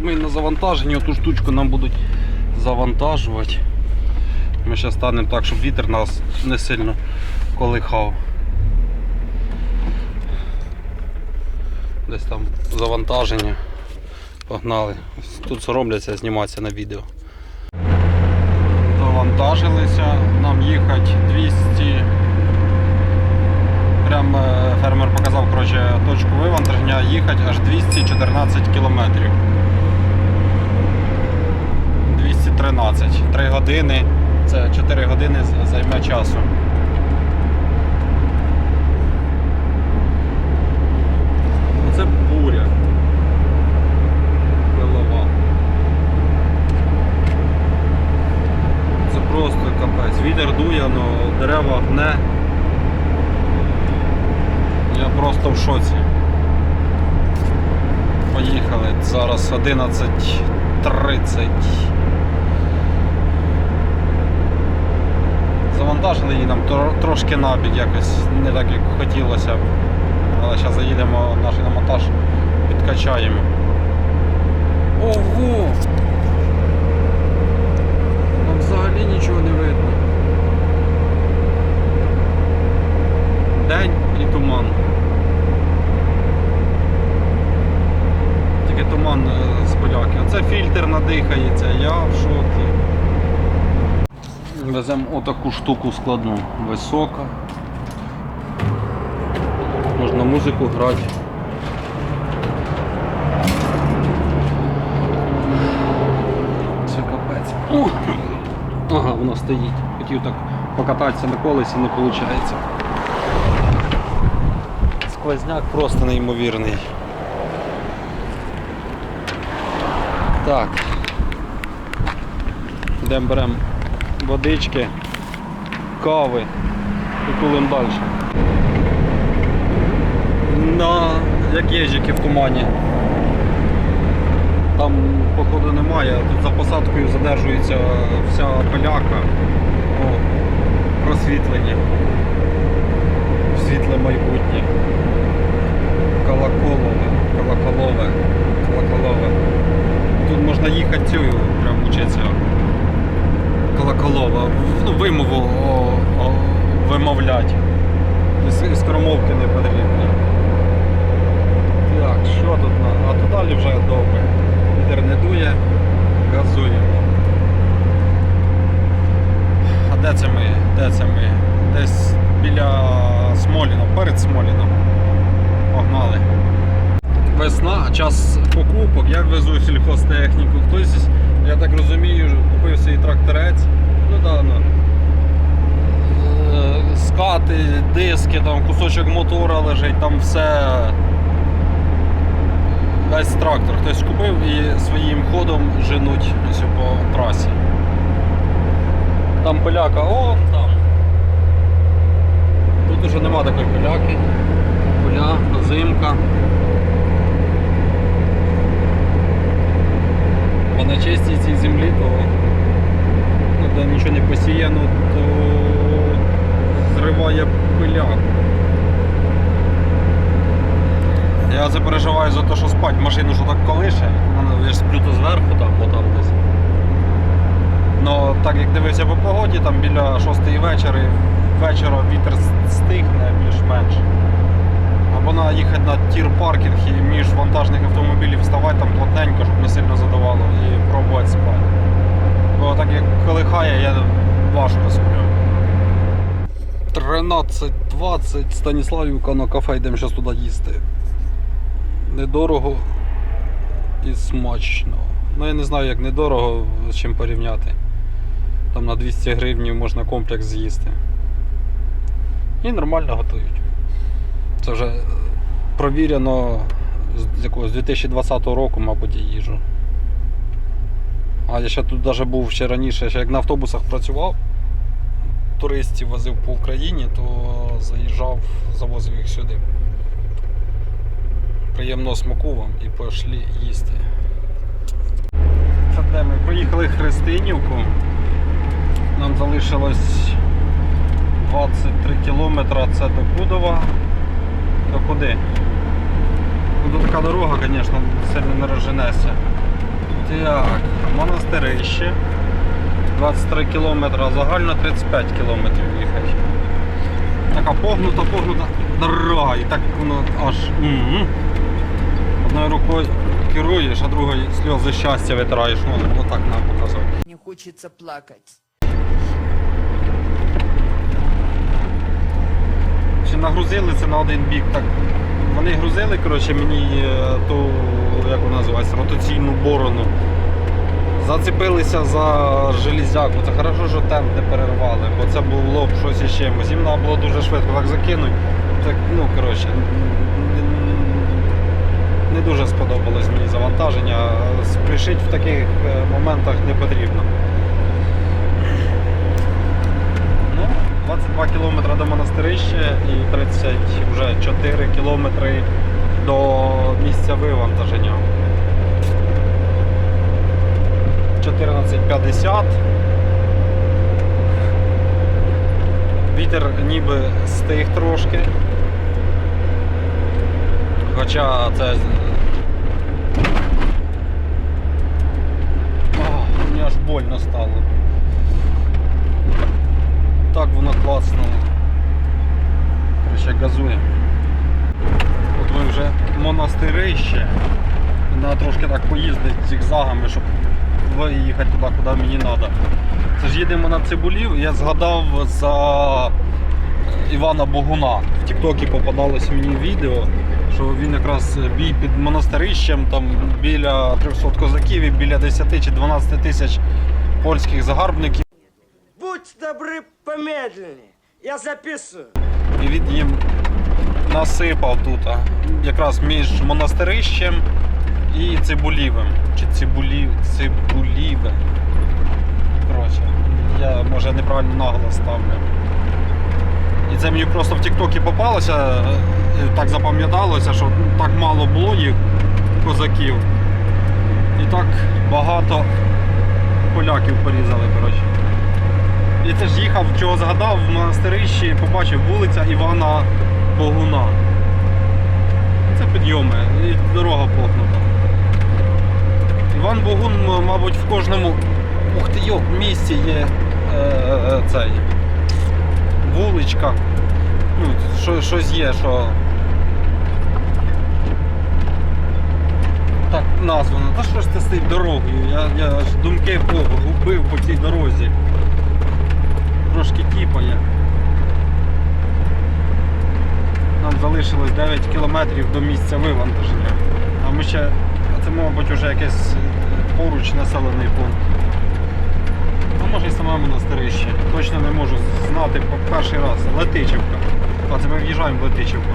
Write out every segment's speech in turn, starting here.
ми на завантаженні, оту штучку нам будуть завантажувати. Ми зараз станемо так, щоб вітер нас не сильно колихав. Десь там завантаження. Погнали. Тут соромляться зніматися на відео. Завантажилися, нам їхати 200. Прям е, фермер показав коротше, точку вивантаження, їхати аж 214 кілометрів. 213. 3 години. Це 4 години займе часу. Оце буря. Голова. Це просто капець. Вітер дує, але дерева гне. Я просто в шоці. Поїхали. Зараз 11.30. нам трошки набік якось не так як хотілося. Але зараз заїдемо наш на підкачаємо. Ого! Нам взагалі нічого не видно. День і туман. Тільки туман е, з поляки. Оце фільтр надихається, я в шокі. Веземо отаку штуку складну. Висока. Можна музику грати. Це капець. Ух! Ага, воно стоїть. Хотів так покататися на колесі, не виходить. Сквозняк просто неймовірний. Так. Йдемо беремо водички, кави і кулим далі. На, як єжики в тумані. Там походу немає, тут за посадкою задержується вся поляка. О, просвітлення. Світле майбутнє. Колоколове, колоколове, колоколове. Тут можна їхати цю, прям вчитися. Колоколова. Ну, вимову о, о, вимовлять. З- Скоромовки не потрібно. Так, що тут? А тут далі вже добре. Вітер не дує, газуємо. А де це ми? Де це ми? Десь біля Смоліна, перед Смоліном. Погнали. Весна, час покупок, я везу сільхозтехніку. Хтось, я так розумію, купив свій тракторець. Ну да, ну. Е, Скати, диски, там кусочок мотора лежить, там все. Весь трактор хтось купив і своїм ходом женуть ось по трасі. Там поляка, о, там. Тут уже нема такої поляки. Поля, зимка. На чистій цій землі, то ну, де нічого не посіяно, то зриває пиляк. Я переживаю за те, що спать машину що так колише. Я ж сплю то зверху там, бо там десь. Ну, так як дивився по погоді, там біля 6 вечора, вечора вітер стихне більш-менш. Або на їхати на тір-паркінг і між вантажних автомобілів вставати там плотненько, щоб не сильно задавало, і пробувати спати. Бо так як колихає, я важко сплю. 13.20 Станіславівка на кафе, йдемо зараз туди їсти. Недорого і смачно. Ну я не знаю як недорого з чим порівняти. Там на 200 гривень можна комплекс з'їсти. І нормально готують. Це вже провірено з якогось 2020 року, мабуть, я їжу. А я ще тут навіть був ще раніше, ще як на автобусах працював, туристів возив по Україні, то заїжджав, завозив їх сюди. Приємного смаку вам і пішли їсти. Де ми проїхали Христинівку. Нам залишилось 23 кілометри це до Кудова. До куди? Ну, тут така дорога, звісно, сильно не розженешся. Так, монастирище. 23 кілометри, загально 35 кілометрів їхати. Така погнута, погнута дорога. І так воно аж. м Одною рукою керуєш, а другою сльози щастя витираєш. Ну, отак нам показувати. Мне хочется плакать. Чи нагрузили це на один бік. Так, вони грузили коротше, мені е, ту, як вона називається, ротаційну борону. Зацепилися за железяку. Це хорошо, що темп не перервали, бо це було б щось із чимось. Їм треба було дуже швидко так закинути. Так, ну, коротше, не- не дуже сподобалось мені завантаження. Спішити в таких е, моментах не потрібно. Ну, 22 кілометри до монастирища і 34 кілометри до місця вивантаження. 14.50. Вітер ніби стих трошки. Хоча це. О, мені аж больно стало. Так воно класно. Короче, газує. От ми вже монастирище. Треба трошки так поїздити зігзагами, щоб виїхати туди, куди мені треба. Це ж їдемо на Цибулів, я згадав за Івана Богуна. В Тіктокі попадалось мені відео, що він якраз бій під монастирищем, там біля 300 козаків і біля 10 чи 12 тисяч польських загарбників. Будь помедленнее. Я записываю. І він їм насипав тут, а, якраз між монастирищем і Цибулівим. Чи Цибулів, Цибуліве. Коротше, я може неправильно наголос ставлю. І це мені просто в Тіктокі попалося, е, так запам'яталося, що так мало їх козаків. І так багато поляків порізали, коротше. І це ж їхав, чого згадав, в монастирищі побачив вулиця Івана Богуна. Це підйоми, і дорога похнута. Іван Богун, мабуть, в кожному ух ти йо, місті є е, е, цей вуличка. Ну, що, щось є, що. Так названо. Та що ж це з цією дорогою? Я, я аж думки погубив по цій дорозі трошки тіпає. Нам залишилось 9 кілометрів до місця вивантаження. А ми ще, це, мабуть, вже якийсь поруч населений пункт. А може і саме монастирище. Точно не можу знати по перший раз. Летичівка. А це ми в'їжджаємо в Летичівку.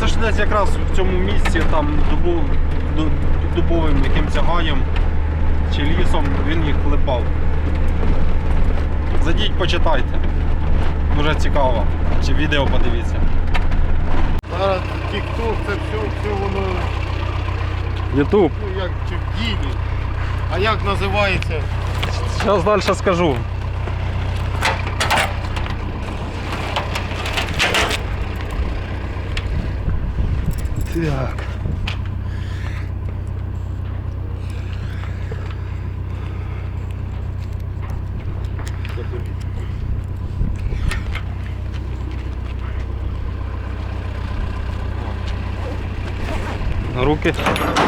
Це ж десь якраз в цьому місці там дубов, дубовим якимось гаєм чи лісом він їх клепав. Зайдіть, почитайте. Дуже цікаво. Чи відео подивіться. Зараз TikTok, це все, все воно Ютуб. ну, як чи в ділі. А як називається? Зараз далі скажу. Так. ಓಕೆ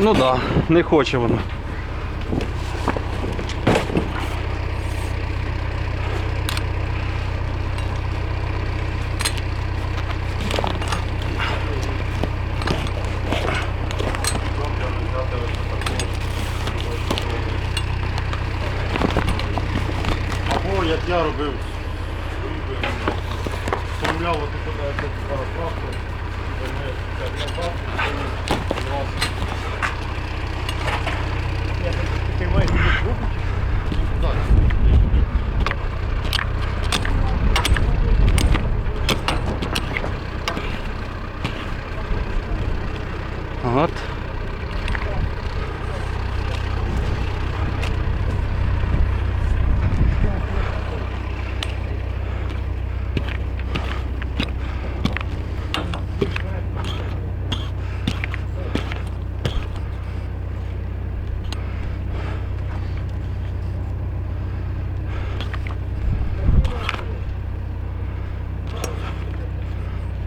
Ну да, не хоче воно. Або як я робив. Купляв от тут я тут зараз трактор. Займає 50 назад. і раз. Ти маєш тут руку чи що? Так. От.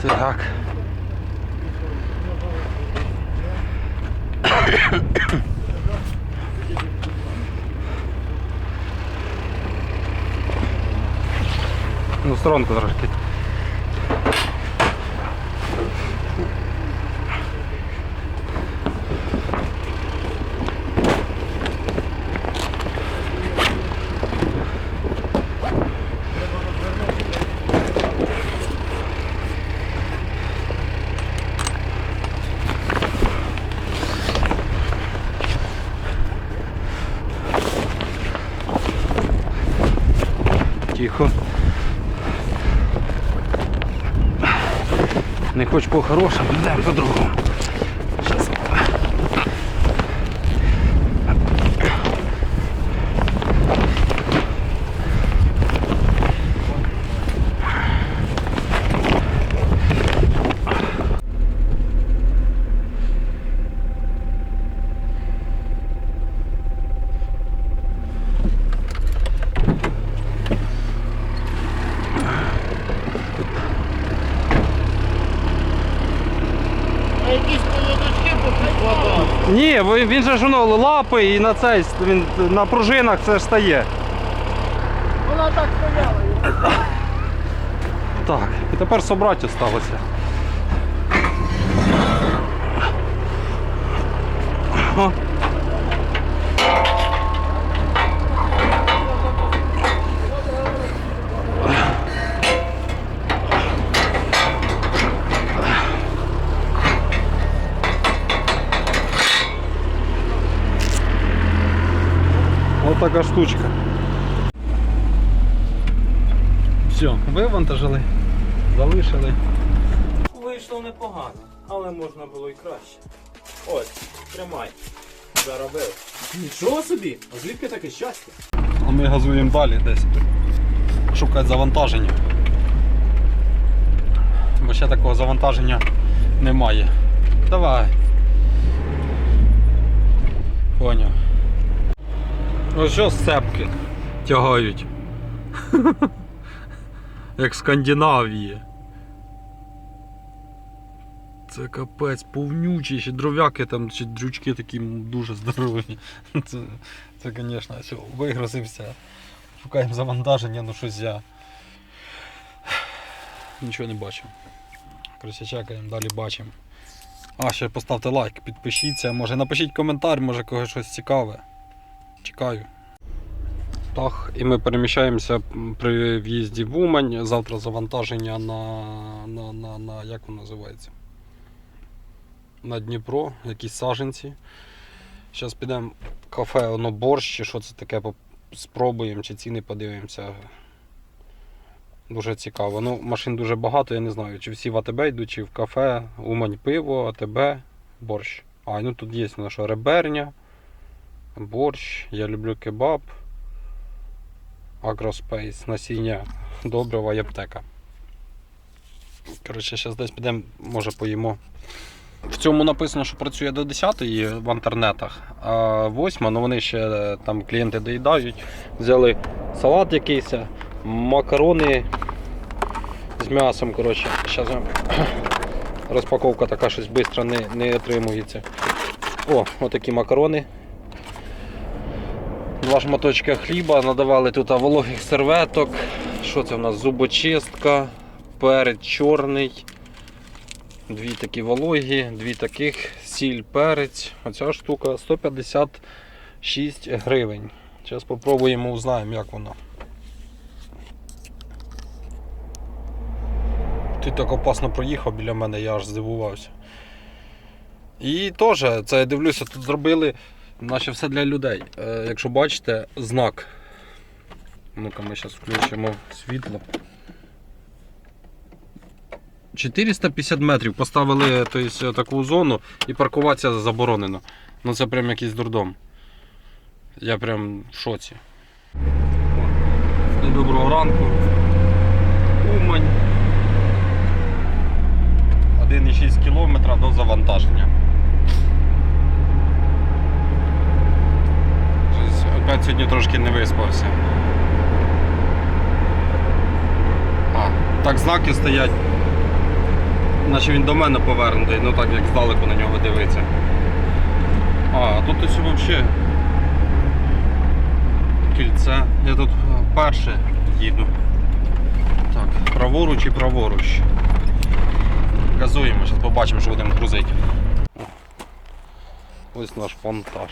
Так. Ну, сторонку трошки. Не хороше, йдемо по-другому. Щас. А якісь поводочки поприкладав. Ні, він же ж воно лапи і на цей він на пружинах це ж стає. Вона так стояла. Так, і тепер собрати осталося. Така штучка. Все, вивантажили, залишили. Вийшло непогано, але можна було і краще. Ось, тримай. Заробив. Нічого собі! А звідки таке щастя? А ми газуємо далі десь. Шукати завантаження. Бо ще такого завантаження немає. Давай. Поняв. Ось що сцепки тягають. Як в Скандинавії. Це капець, повнючі, ще дров'яки там, чи дрючки такі дуже здорові. Це, звісно, все, вигрузився. Шукаємо завантаження, ну щось я. Нічого не бачу. Коротше, чекаємо, далі бачимо. А, ще поставте лайк, підпишіться, може напишіть коментар, може когось щось цікаве. Чекаю. Так, і ми переміщаємося при в'їзді в Умань. Завтра завантаження на, на, на, на як воно називається? На Дніпро, якісь саженці. Зараз підемо в кафе, воно борщ, чи що це таке, спробуємо, чи ціни подивимося. Дуже цікаво. Ну, машин дуже багато, я не знаю, чи всі в АТБ йдуть, чи в кафе, Умань пиво, АТБ, борщ. А, ну тут є що реберня, борщ, я люблю кебаб, агроспейс, насіння, добрива і аптека. Коротше, зараз десь підемо, може поїмо. В цьому написано, що працює до 10 в інтернетах, а 8, ну вони ще е, там клієнти доїдають. Взяли салат якийсь, макарони з м'ясом. Коротше. Зараз розпаковка така щось швидко не, не отримується. О, отакі макарони. Два шматочка хліба, надавали тут вологих серветок. Що це в нас? Зубочистка, перець чорний. Дві такі вологі, дві таких, сіль, перець. Оця штука 156 гривень. Зараз спробуємо, узнаємо, як воно. Ти так опасно проїхав біля мене, я аж здивувався. І теж, це я дивлюся, тут зробили наче все для людей. Е, якщо бачите, знак. Ну-ка, ми зараз включимо світло. 450 метрів поставили тобто, таку зону і паркуватися заборонено. Ну це прям якийсь дурдом. Я прям в шоці. Доброго ранку. Умань. 1,6 км до завантаження. Щось сьогодні трошки не виспався. А, так знаки стоять. Наче він до мене повернутий, ну так як здалеку на нього дивиться. А, тут ось взагалі кільце. Я тут е, перше їду. Так, праворуч і праворуч. Газуємо, зараз побачимо, що будемо грузити. Ось наш монтаж.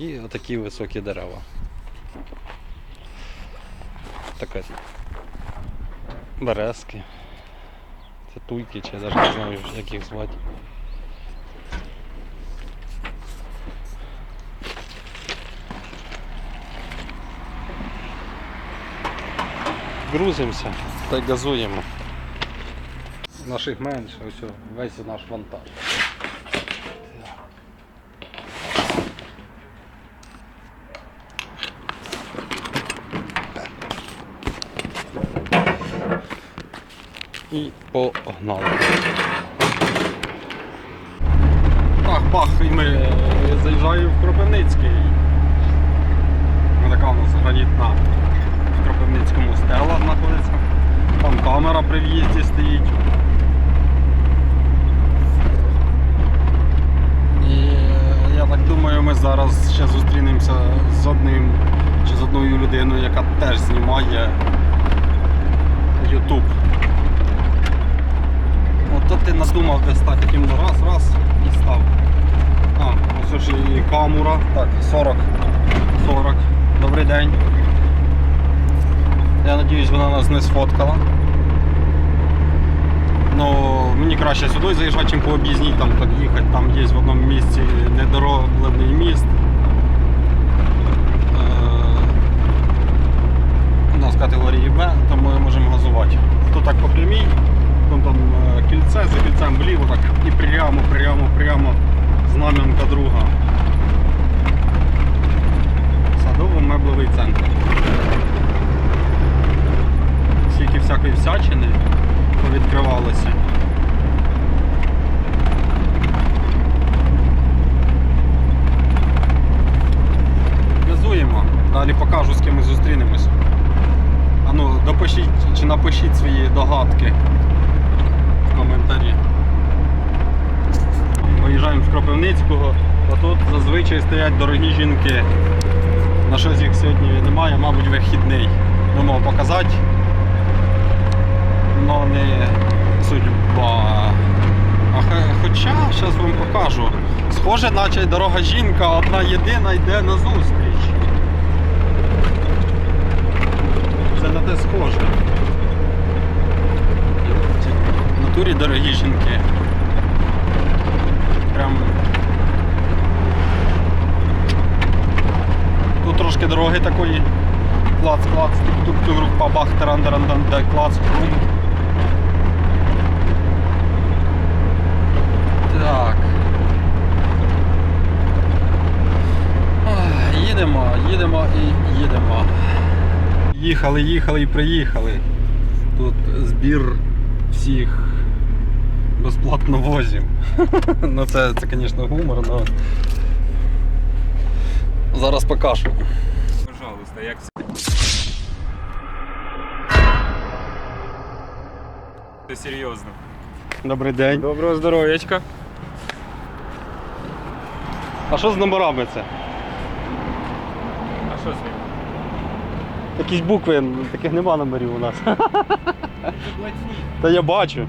І отакі високі дерева. Таке. Березки. Це туйки, чи я навіть не знаю, як їх звати. Грузимося та газуємо. Наших менше, ось весь наш вантаж. І погнали. Так, бах, і ми е, заїжджаємо в Кропивницький. Ось така у нас гранітна в Кропивницькому стела знаходиться. Там камера при в'їзді стоїть. І е, я так думаю, ми зараз ще зустрінемося з одним чи з одною людиною, яка теж знімає YouTube. Ото ти надумав де стати таким ну, раз, раз і став. А, ось ж і камера. Так, 40. 40. Добрий день. Я сподіваюся, вона нас не сфоткала. Ну, мені краще сюди заїжджати, чим по об'їзній там так їхати. Там є в одному місці недороблений міст. Е, У нас категорії Б, тому ми можемо газувати. Тут так по прямій, там, там е, кільце, за кільцем вліво так і прямо, прямо, прямо знам'янка друга. Садово-меблевий центр. Скільки всякої всячини відкривалося. Газуємо. Далі покажу, з ким ми зустрінемось. А ну, допишіть чи напишіть свої догадки в коментарі. Виїжджаємо з Кропивницького, а тут зазвичай стоять дорогі жінки. На щось їх сьогодні немає, мабуть, вихідний. Думав показати. Но не судьба. А хоча, зараз вам покажу. Схоже, наче дорога жінка одна єдина йде на зустріч. Це на те схоже. В натурі дорогі жінки. Прям. Тут трошки дороги такої. Клац, клац, тук тук тук бабах, таран таран дан клац, хрум. Так. Ой, Їдемо, їдемо і їдемо. Їхали, їхали і приїхали. Тут збір всіх безплатно возів. ну це, це, звісно, гумор, але зараз покажу. Пожалуйста, як це? Це серйозно. Добрий день. Доброго здоров'ячка. А що з номерами це? А що з ним? Якісь букви, таких нема номерів у нас. Та я бачу.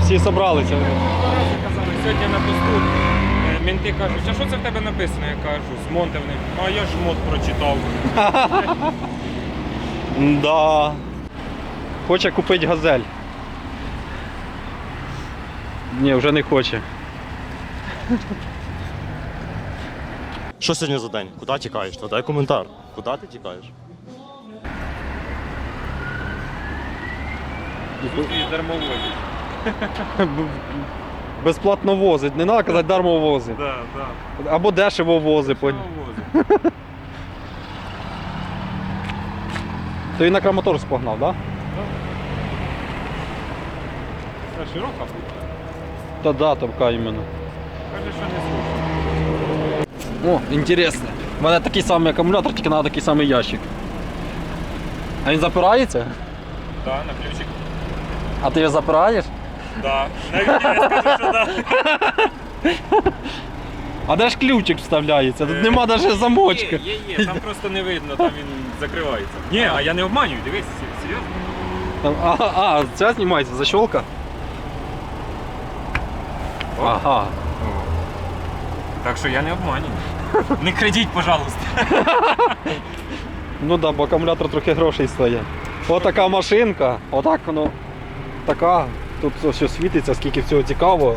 Всі зібралися. Казали, сьогодні на посту. е, Мінти кажуть, а що це в тебе написано? Я кажу, з Монте вони. А я ж мод прочитав. Да. Хоче купити газель. Ні, вже не хоче. Що сьогодні за день? Куди тікаєш? Дай коментар. Куди ти тікаєш? Безплатно возить. Не треба казати дармо возить. Да, да. Або дешево возить. по- То він на Краматорськ погнав, так? Да? Це широка буде. Та да, така іменно. Каже, що не слушай. О, інтересно. У мене такий самий акумулятор, тільки треба такий самий ящик. А він запирається? Да, на ключик. А ти його запираєш? Да. Навіть я скажу, що да. А де ж ключик вставляється? Тут нема навіть замочка. Є, є, є, там просто не видно, там він закривається. Ні, а я не обманюю, дивись, сер- серйозно. Там- А, а, ця знімається, защолка? О. Ага. Так що я не обманюю. Не крадіть, пожалуйста. Ну да, бо акумулятор трохи грошей стоїть. Отака машинка, отак воно така. Тут все світиться, скільки всього цікавого.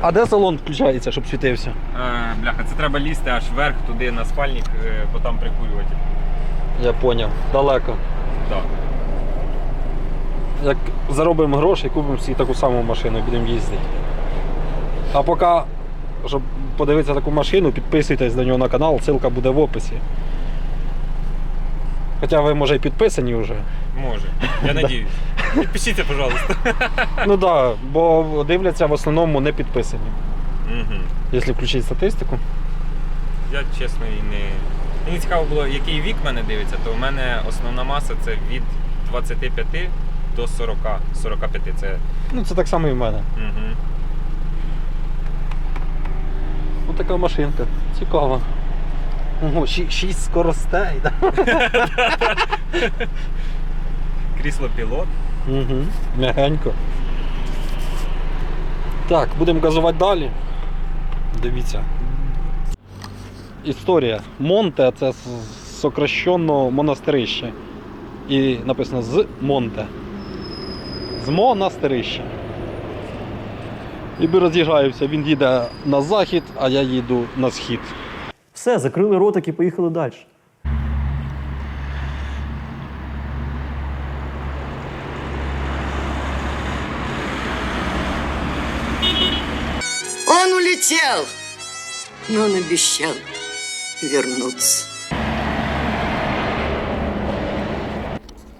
А де салон включається, щоб світився? Е, бляха, це треба лізти аж вверх туди на спальник, е, бо там прикурюватель. Я поняв, далеко. Да. Як заробимо гроші, купимо всі таку саму машину і будемо їздити. А поки, щоб подивитися таку машину, підписуйтесь до нього на канал, ссылка буде в описі. Хоча ви, може, і підписані вже. Може. Я надіюсь. Підпишіться, пожалуйста. Ну так, да, бо дивляться в основному не підписані. Угу. Якщо включити статистику. Я чесно і не. Мені цікаво було, який вік мене дивиться, то у мене основна маса це від 25 до 40. 45 це. Ну це так само і в мене. Угу. Ось така машинка. Цікава. Ого, ші- шість скоростей. Да? Крісло пілот. Угу. Мягенько. Так, будемо газувати далі. Дивіться. Історія. Монте це з- сокращенно монастирище. І написано з Монте. З монастирище. І ми роз'їжджаємося. Він їде на захід, а я їду на схід. Все, закрили ротик і поїхали далі. Он улетел, но он обещал вернуться.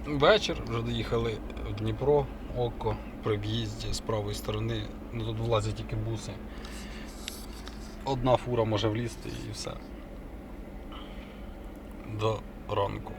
Вечір, вже доїхали в Дніпро, око при в'їзді з правої сторони. Ну тут влазять тільки буси. Одна фура може влізти і все. До ранку.